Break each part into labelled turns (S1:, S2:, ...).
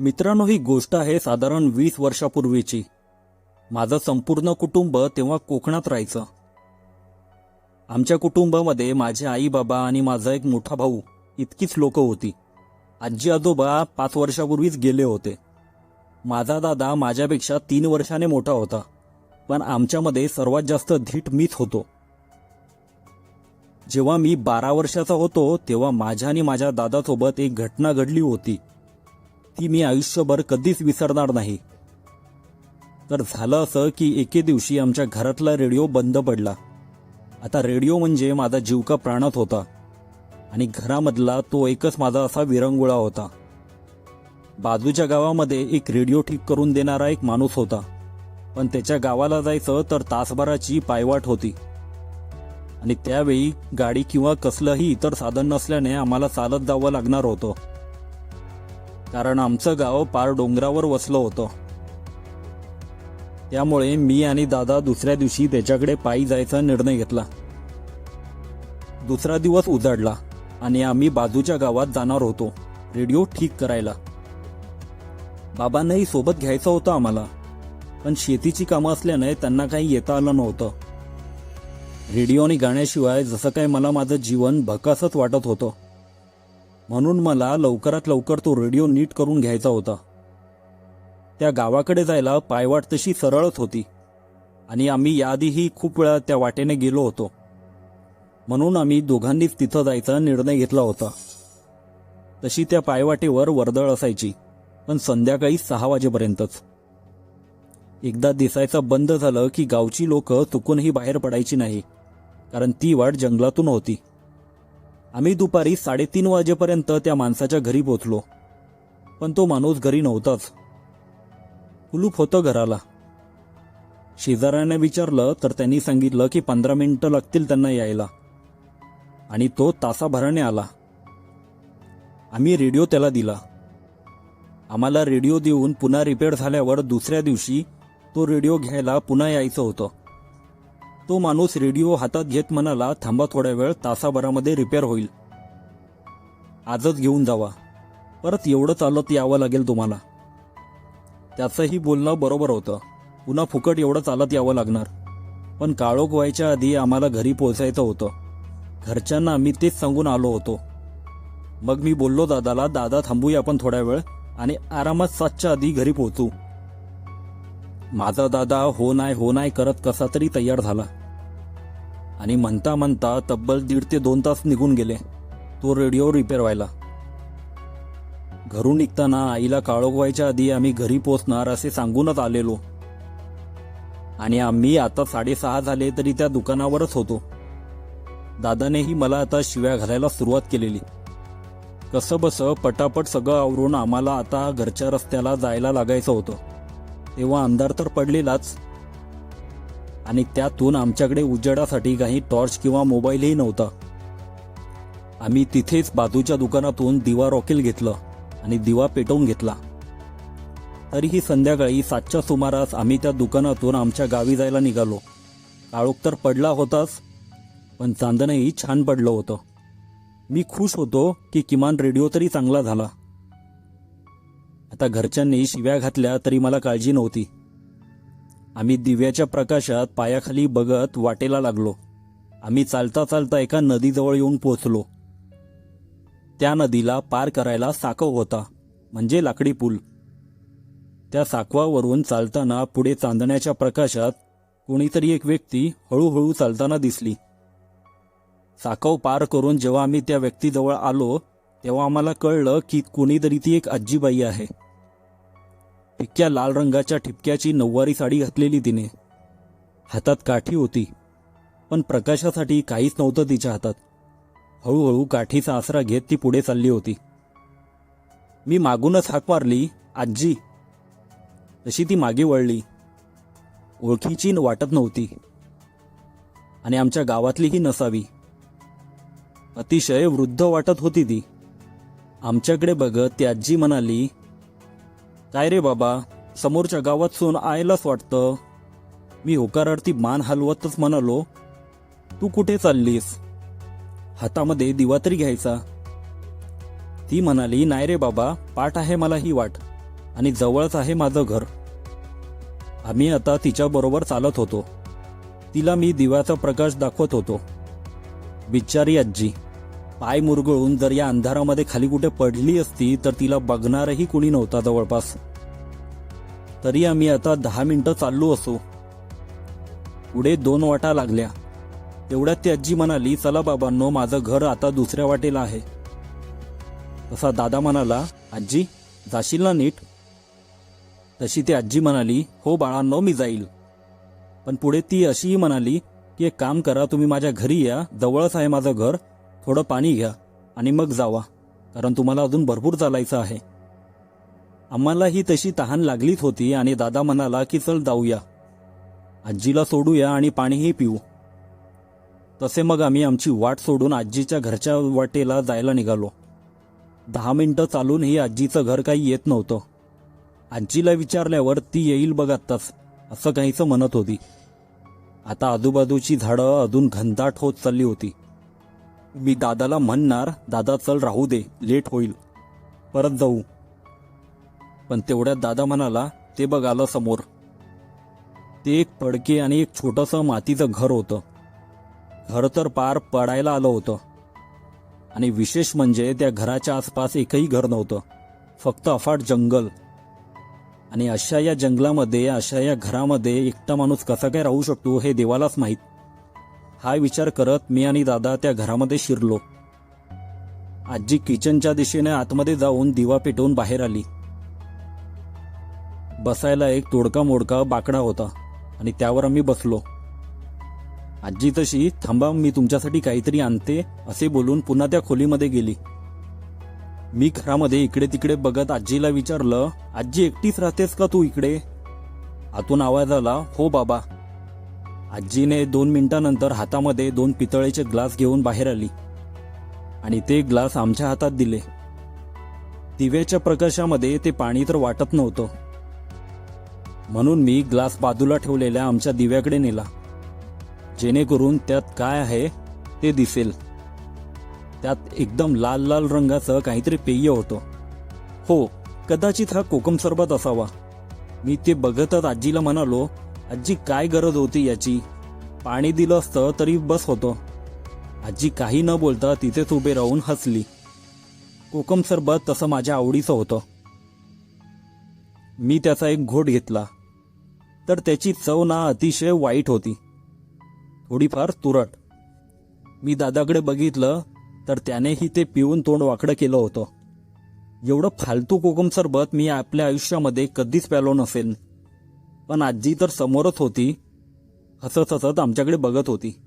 S1: मित्रांनो ही गोष्ट आहे साधारण वीस वर्षापूर्वीची. माझं संपूर्ण कुटुंब तेव्हा कोकणात राहायचं. आमच्या कुटुंबामध्ये माझे आई बाबा आणि माझा एक मोठा भाऊ इतकीच लोक होती. आजी आजोबा पाच वर्षापूर्वीच गेले होते. माझा दादा माझ्यापेक्षा तीन वर्षाने मोठा होता पण आमच्यामध्ये सर्वात जास्त धीट मीच होतो. जेव्हा मी बारा वर्षाचा होतो तेव्हा माझ्या आणि माझ्या दादासोबत एक घटना घडली होती. ती मी आयुष्यभर कधीच विसरणार नाही. तर झालं असं की एके दिवशी आमच्या घरातला रेडिओ बंद पडला. आता रेडिओ म्हणजे माझा जीव का प्राणात होता. आणि घरामधला तो एकच माझा असा विरंगुळा होता. बाजूच्या गावामध्ये एक रेडिओ ठीक करून देणारा एक माणूस होता. पण त्याच्या गावाला जायचं तर तासभराची पायवाट होती. आणि त्यावेळी गाडी किंवा कसलंही इतर साधन नसल्याने आम्हाला चालत जावं लागणार होतं. कारण आमचं गाव पार डोंगरावर वसलं होतं. त्यामुळे मी आणि दादा दुसऱ्या दिवशी त्याच्याकडे पायी जायचा निर्णय घेतला. दुसरा दिवस उजाडला आणि आम्ही बाजूच्या गावात जाणार होतो रेडिओ ठीक करायला. बाबांनाही सोबत घ्यायचं होतं आम्हाला पण शेतीची कामं असल्याने त्यांना काही येता आलं नव्हतं. रेडिओ आणि गाण्याशिवाय जसं काय मला माझं जीवन भकासच वाटत होतं. म्हणून मला लवकरात लवकर तो रेडिओ नीट करून घ्यायचा होता. त्या गावाकडे जायला पायवाट तशी सरळच होती आणि आम्ही याआधीही खूप वेळा त्या वाटेने गेलो होतो. म्हणून आम्ही दोघांनीच तिथं जायचा निर्णय घेतला होता. तशी त्या पायवाटेवर वर्दळ असायची पण संध्याकाळी सहा वाजेपर्यंतच. एकदा दिसायचं बंद झालं की गावची लोक चुकूनही बाहेर पडायची नाही कारण ती वाट जंगलातून होती. आम्ही दुपारी साडेतीन वाजेपर्यंत त्या माणसाच्या घरी पोचलो. पण तो माणूस घरी नव्हताच. कुलूप होतं घराला. शेजाऱ्याने विचारलं तर त्यांनी सांगितलं की पंधरा मिनिटं लागतील त्यांना यायला. आणि तो तासाभराने आला. आम्ही रेडिओ त्याला दिला. आम्हाला रेडिओ देऊन पुन्हा रिपेअर झाल्यावर दुसऱ्या दिवशी तो रेडिओ घ्यायला पुन्हा यायचं होतं. तो माणूस रेडिओ हातात घेत म्हणाला थांबा थोड्या वेळ तासाभरामध्ये रिपेअर होईल. आजच घेऊन जावा. परत एवढं चालत यावं लागेल तुम्हाला. त्याचंही बोलणं बरोबर होतं. पुन्हा फुकट एवढं चालत यावं लागणार. पण काळोख व्हायच्या आधी आम्हाला घरी पोहोचायचं होतं. घरच्यांना आम्ही तेच सांगून आलो होतो. मग मी बोललो दादाला दादा थांबूया आपण थोड्या वेळ आणि आरामात सातच्या आधी घरी पोहोचू. माझा दादा हो नाही हो नाही करत कसा तरी तयार झाला. आणि म्हणता म्हणता तब्बल दीड ते दोन तास निघून गेले. तो रेडिओ रिपेअर व्हायला. घरून निघताना आईला काळोख आधी आम्ही घरी पोचणार असे सांगूनच आलेलो. आणि आम्ही आता साडेसहा झाले तरी त्या दुकानावरच होतो. दादानेही मला आता शिव्या घालायला सुरुवात केलेली. कसं बसं पटापट सगळं आवरून आम्हाला आता घरच्या रस्त्याला जायला लागायचं होतं. तेव्हा अंधार तर पडलेलाच आणि त्यातून आमच्याकडे उजेडासाठी काही टॉर्च किंवा मोबाईलही नव्हता. आम्ही तिथेच बाजूच्या दुकानातून दिवा रॉकेल घेतलं आणि दिवा पेटवून घेतला. तरीही संध्याकाळी सातच्या सुमारास आम्ही त्या दुकानातून आमच्या गावी जायला निघालो. काळोख तर पडला होताच पण चांदणही छान पडलं होतं. मी खुश होतो की किमान रेडिओ तरी चांगला झाला. आता घरच्यांनी शिव्या घातल्या तरी मला काळजी नव्हती. आम्ही दिव्याच्या प्रकाशात पायाखाली बघत वाटेला लागलो. आम्ही चालता चालता एका नदीजवळ येऊन पोचलो त्या नदीला पार करायला साकव होता म्हणजे लाकडी पूल. त्या साकवावरून चालताना पुढे चांदण्याच्या प्रकाशात कोणीतरी एक व्यक्ती हळूहळू चालताना दिसली. साकव पार करून जेव्हा आम्ही त्या व्यक्तीजवळ आलो तेव्हा आम्हाला कळलं की कोणीतरी ती एक आजीबाई आहे. फिक्क्या लाल रंगाच्या ठिपक्याची नऊवारी साडी घातलेली तिने. हातात काठी होती पण प्रकाशासाठी काहीच नव्हतं तिच्या हातात. हळूहळू काठीचा आसरा घेत ती पुढे चालली होती. मी मागूनच हाक मारली आजी तशी ती मागे वळली. ओळखीची वाटत नव्हती. आणि आमच्या गावातलीही नसावी. अतिशय वृद्ध वाटत होती ती. आमच्याकडे बघत ती आजी म्हणाली काय रे बाबा? समोरच्या गावात सून आयलाच वाटतं. मी होकारार्थी मान हलवतच म्हणालो तू कुठे चाललीस? हातामध्ये दिवा तरी घ्यायचा. ती म्हणाली नाही रे बाबा पाठ आहे मला ही वाट आणि जवळच आहे माझं घर. आम्ही आता तिच्याबरोबर चालत होतो. तिला मी दिव्याचा प्रकाश दाखवत होतो. बिचारी आजी पाय मुरगळून जर या अंधारामध्ये खाली कुठे पडली असती तर तिला बघणारही कुणी नव्हता जवळपास. तरी आम्ही आता दहा मिनिटं चाललो असो. पुढे दोन वाटा लागल्या. तेवढ्यात ती आजी म्हणाली चला बाबांनो माझं घर आता दुसऱ्या वाटेला आहे. तसा दादा म्हणाला आजी जाशील ना नीट? तशी ती आजी म्हणाली हो बाळांनो मी जाईल. पण पुढे ती अशीही म्हणाली की एक काम करा तुम्ही माझ्या घरी या जवळच आहे माझं घर थोडं पाणी घ्या आणि मग जावा कारण तुम्हाला अजून भरपूर चालायचं आहे. आम्हालाही तशी तहान लागलीच होती आणि दादा म्हणाला की चल जाऊया. आजीला सोडूया आणि पाणीही पिऊ. तसे मग आम्ही आमची वाट सोडून आजीच्या घरच्या वाटेला जायला निघालो. दहा मिनटं चालूनही आजीचं घर काही येत नव्हतं. आजीला विचारल्यावर ती येईल बघ आत्ताच असं काहीसं म्हणत होती. आता आजूबाजूची झाडं अजून घनदाट होत चालली होती. मी दादाला म्हणणार दादा चल राहू दे लेट होईल परत जाऊ. पण तेवढ्यात दादा म्हणाला ते बघ आलं समोर. ते एक पडके आणि एक छोटंसं मातीचं घर होतं. घर तर पार पडायला आलं होतं. आणि विशेष म्हणजे त्या घराच्या आसपास एकही घर नव्हतं. फक्त अफाट जंगल. आणि अशा या जंगलामध्ये अशा या घरामध्ये एकटा माणूस कसा काय राहू शकतो हे देवालाच माहीत. हा विचार करत मी आणि दादा त्या घरामध्ये शिरलो. आजी किचनच्या दिशेने आतमध्ये जाऊन दिवा पेटवून बाहेर आली. बसायला एक तोडका मोडका बाकडा होता आणि त्यावर आम्ही बसलो. आजी तशी थांबा मी तुमच्यासाठी काहीतरी आणते असे बोलून पुन्हा त्या खोलीमध्ये गेली. मी घरामध्ये इकडे तिकडे बघत आजीला विचारलं आजी एकटीच राहतेस का तू इकडे? आतून आवाज आला हो बाबा. आजीने दोन मिनिटानंतर हातामध्ये दोन पितळेचे ग्लास घेऊन बाहेर आली. आणि ते ग्लास आमच्या हातात दिले. दिव्याच्या प्रकाशामध्ये ते पाणी तर वाटत नव्हतं. म्हणून मी ग्लास बाजूला ठेवलेल्या आमच्या दिव्याकडे नेला. जेणेकरून त्यात काय आहे ते दिसेल. त्यात एकदम लाल लाल रंगाचं काहीतरी पेय होतं. हो कदाचित हा कोकम सरबत असावा. मी ते बघतच आजीला म्हणालो आजी काय गरज होती याची? पाणी दिलं असतं तरी बस होतं. आजी काही न बोलता तिथेच उभे राहून हसली. कोकम सरबत तसं माझ्या आवडीचं होतं. मी त्याचा एक घोट घेतला. तर त्याची चव ना अतिशय वाईट होती. थोडीफार तुरट. मी दादाकडे बघितलं तर त्यानेही ते पिऊन तोंड वाकडं केलं होतं. एवढं फालतू कोकम सरबत मी आपल्या आयुष्यामध्ये कधीच प्यालो नसेल पण आजी तर समोरच होती. हसत हसत आमच्याकडे बघत होती.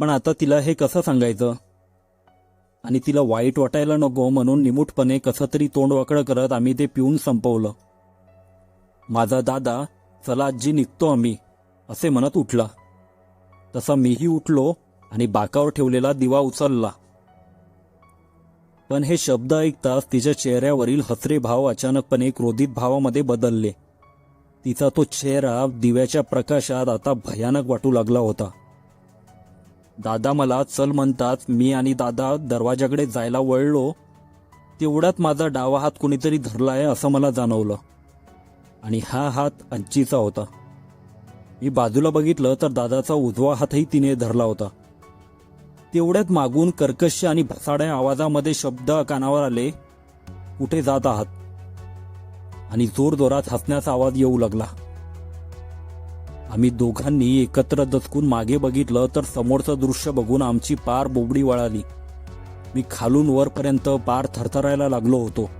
S1: पण आता तिला हे कसं सांगायचं? आणि तिला वाईट वाटायला नको म्हणून निमूटपणे कसं तरी तोंड वाकडं करत आम्ही ते पिऊन संपवलं. माझा दादा चला आजी निघतो आम्ही असे म्हणत उठला. तसा मीही उठलो आणि बाकावर ठेवलेला दिवा उचलला. पण हे शब्द ऐकताच तिच्या चेहऱ्यावरील हसरे भाव अचानकपणे क्रोधित भावामध्ये बदलले. तिचा तो चेहरा दिव्याच्या प्रकाशात आता भयानक वाटू लागला होता. दादा मला चल म्हणतात मी आणि दादा दरवाजाकडे जायला वळलो. तेवढ्यात माझा डावा हात कुणीतरी धरलाय असं मला जाणवलं. आणि हा हात आजीचा होता. मी बाजूला बघितलं तर दादाचा उजवा हातही तिने धरला होता. तेवढ्यात मागून कर्कश आणि भसाड्या आवाजामध्ये शब्द कानावर आले कुठे जात आहात? आणि जोरजोरात हसण्याचा आवाज येऊ लागला. आम्ही दोघांनी एकत्र दचकून मागे बघितलं तर समोरचं दृश्य बघून आमची पार बोबडी वळाली. मी खालून वरपर्यंत पार थरथरायला लागलो होतो.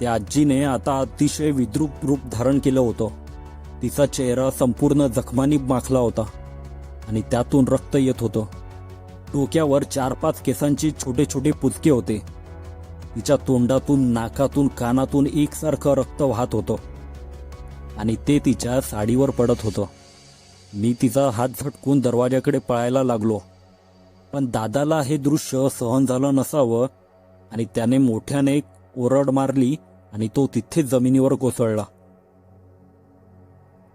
S1: त्या आजीने आता अतिशय विद्रूप रूप धारण केलं होतं. तिचा चेहरा संपूर्ण जखमानी माखला होता आणि त्यातून रक्त येत होतं. डोक्यावर चार पाच केसांची छोटे छोटे पुचके होते. तिच्या तोंडातून नाकातून कानातून एकसारखं रक्त वाहत होतं. आणि ते तिच्या साडीवर पडत होतं. मी तिचा हात झटकून दरवाजाकडे पळायला लागलो. पण दादाला हे दृश्य सहन झालं नसावं आणि त्याने मोठ्याने ओरड मारली आणि तो तिथेच जमिनीवर कोसळला.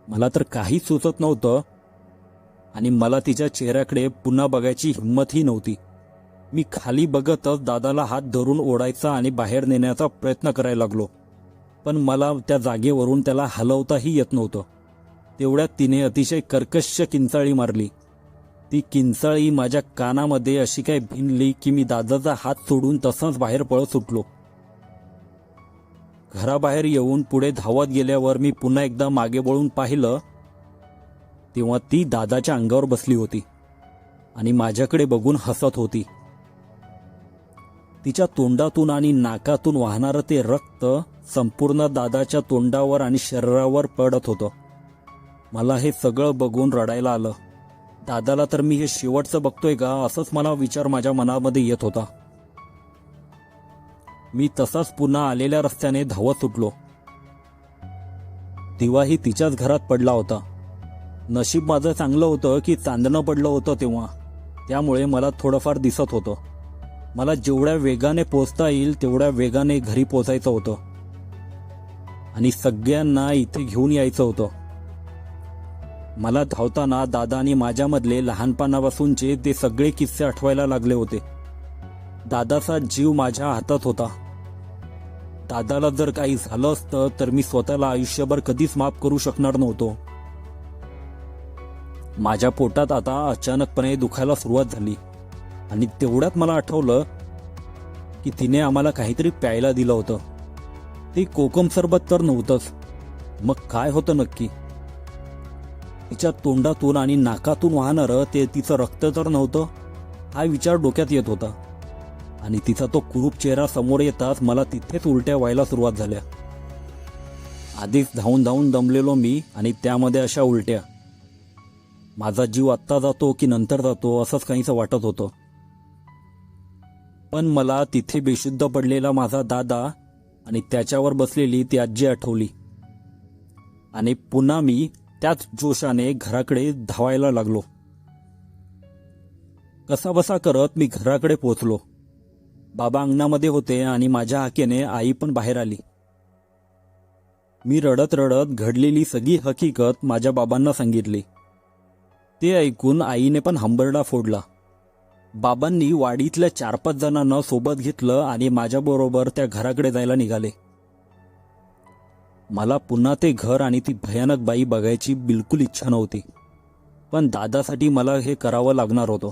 S1: मला तर काहीच सुचत नव्हतं आणि मला तिच्या चेहऱ्याकडे पुन्हा बघायची हिंमतही नव्हती. मी खाली बघतच दादाला हात धरून ओढायचा आणि बाहेर नेण्याचा प्रयत्न करायला लागलो. पण मला त्या जागेवरून त्याला हलवताही येत नव्हतं. तेवढ्यात तिने अतिशय कर्कश किंचाळी मारली. ती किंचाळी माझ्या कानामध्ये अशी काय भिनली की मी दादाचा हात सोडून तसंच बाहेर पळत सुटलो. घराबाहेर येऊन पुढे धावत गेल्यावर मी पुन्हा एकदा मागे वळून पाहिलं तेव्हा ती दादाच्या अंगावर बसली होती आणि माझ्याकडे बघून हसत होती. तिच्या तोंडातून आणि नाकातून वाहणारं ते रक्त संपूर्ण दादाच्या तोंडावर आणि शरीरावर पडत होतं. मला हे सगळं बघून रडायला आलं. दादाला तर मी हे शेवटचं बघतोय का असंच मला विचार माझ्या मनामध्ये येत होता. मी तसाच पुन्हा आलेल्या रस्त्याने धावत सुटलो. दिवाही तिच्याच घरात पडला होता. नशीब माझं चांगलं होतं की चांदणं पडलं होतं तेव्हा. त्यामुळे मला थोडंफार दिसत होतं. मला जेवढ्या वेगाने पोचता येईल तेवढ्या वेगाने घरी पोचायचं होतं. आणि सगळ्यांना इथे घेऊन यायचं होतं. मला धावताना दादा आणि माझ्यामधले लहानपणापासूनचे ते सगळे किस्से आठवायला लागले होते. दादाचा जीव माझ्या हातात होता. दादाला जर काही झालं असतं तर मी स्वतःला आयुष्यभर कधीच माफ करू शकणार नव्हतो. माझ्या पोटात आता अचानकपणे दुखायला सुरुवात झाली. आणि तेवढ्यात मला आठवलं की तिने आम्हाला काहीतरी प्यायला दिलं होतं. ते कोकम सरबत तर नव्हतंच. मग काय होतं नक्की? तिच्या तोंडातून आणि नाकातून वाहणारं ते तिचं रक्त तर नव्हतं हा विचार डोक्यात येत होता. आणि तिचा तो कुरूप चेहरा समोर येताच मला तिथेच उलट्या व्हायला सुरुवात झाल्या. आधीच धावून धावून दमलेलो मी आणि त्यामध्ये अशा उलट्या. माझा जीव आत्ता जातो की नंतर जातो असंच काहीसं वाटत होतं. पण मला तिथे बेशुद्ध पडलेला माझा दादा आणि त्याच्यावर बसलेली ती आजी आठवली. आणि पुन्हा मी त्याच जोशाने घराकडे धावायला लागलो. कसाबसा करत मी घराकडे पोचलो बाबा अंगणामध्ये होते आणि माझ्या हाकेने आई पण बाहेर आली. मी रडत रडत घडलेली सगळी हकीकत माझ्या बाबांना सांगितली. ते ऐकून आईने पण हंबरडा फोडला. बाबांनी वाडीतल्या चार पाच जणांना सोबत घेतलं आणि माझ्याबरोबर त्या घराकडे जायला निघाले. मला पुन्हा ते घर आणि ती भयानक बाई बघायची बिलकुल इच्छा नव्हती पण दादासाठी मला हे करावं लागणार होतं.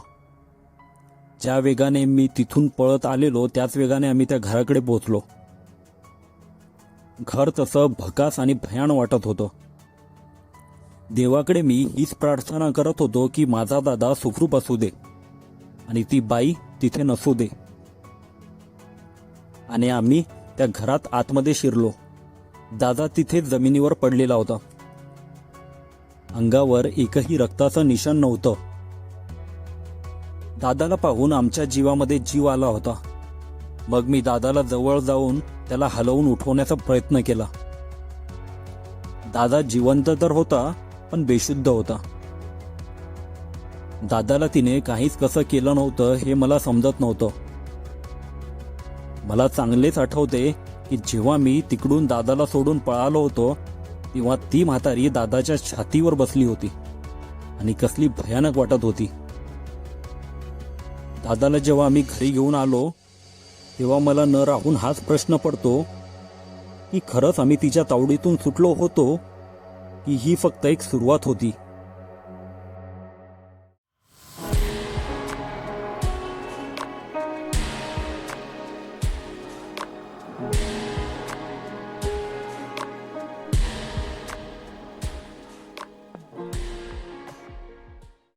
S1: ज्या वेगाने मी तिथून पळत आलेलो त्याच वेगाने आम्ही त्या घराकडे पोहोचलो. घर तसं भकास आणि भयान वाटत होतं. देवाकडे मी हीच प्रार्थना करत होतो की माझा दादा सुखरूप असू दे. आणि ती बाई तिथे नसू दे. आणि आम्ही त्या घरात आतमध्ये शिरलो. दादा तिथे जमिनीवर पडलेला होता. अंगावर एकही रक्ताचं निशाण नव्हतं. दादाला पाहून आमच्या जीवामध्ये जीव आला होता. मग मी दादाला जवळ जाऊन त्याला हलवून उठवण्याचा प्रयत्न केला. दादा जिवंत तर होता पण बेशुद्ध होता. दादाला तिने काहीच कसं केलं नव्हतं हे मला समजत नव्हतं. मला चांगलेच आठवते की जेव्हा मी तिकडून दादाला सोडून पळालो होतो तेव्हा ती म्हातारी दादाच्या छातीवर बसली होती आणि कसली भयानक वाटत होती. दादाला जेव्हा आम्ही घरी घेऊन आलो तेव्हा मला न राहून हाच प्रश्न पडतो की खरंच आम्ही तिच्या तावडीतून सुटलो होतो की ही फक्त एक सुरुवात होती.